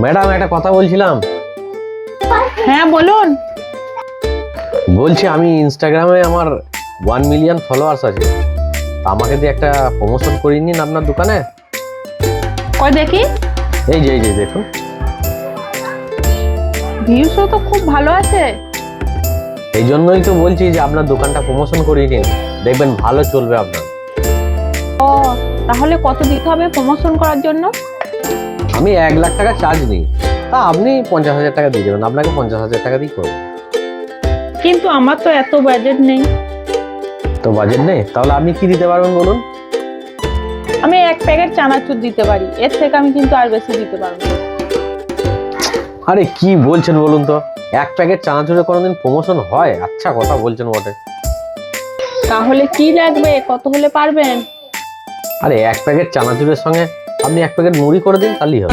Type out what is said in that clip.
Madam একটা কথা বলছিলাম। হ্যাঁ বলুন। বলছি আমি ইনস্টাগ্রামে আমার ওয়ান মিলিয়ন ফলোয়ার্স আছে। আমাকে দিয়ে একটা প্রমোশন করিয়ে নিন আপনার দোকানে। কই দেখি? এই যে এই যে দেখুন। ভিউসও তো খুব ভালো আছে। এই জন্যই তো বলছি যে আপনার দোকানটা প্রমোশন করিয়ে নিন। দেখবেন ভালো চলবে আপনার। ও তাহলে কত দিতে হবে প্রমোশন করার জন্য? আমি এক লাখ টাকা চার্জ নিই। তা আপনি পঞ্চাশ হাজার টাকা দিয়ে দেবেন আপনাকে পঞ্চাশ হাজার টাকা দিয়ে করব। কিন্তু আমার তো এত বাজেট নেই। তো বাজেট নেই? তাহলে আপনি কি দিতে পারবেন বলুন? আমি এক প্যাকেট চানাচুর দিতে পারি এর থেকে আমি কিন্তু আর বেশি দিতে পারব না। আরে কি বলছেন বলুন তো? এক প্যাকেট চানাচুরে কোনোদিন প্রমোশন হয়? আচ্ছা কথা বলছেন বটে। তাহলে কি লাগবে? কত হলে পারবেন? আরে এক প্যাকেট চানাচুরের সঙ্গে আপনি এক প্যাকেট মুড়ি করে দিন তাহলেই হবে।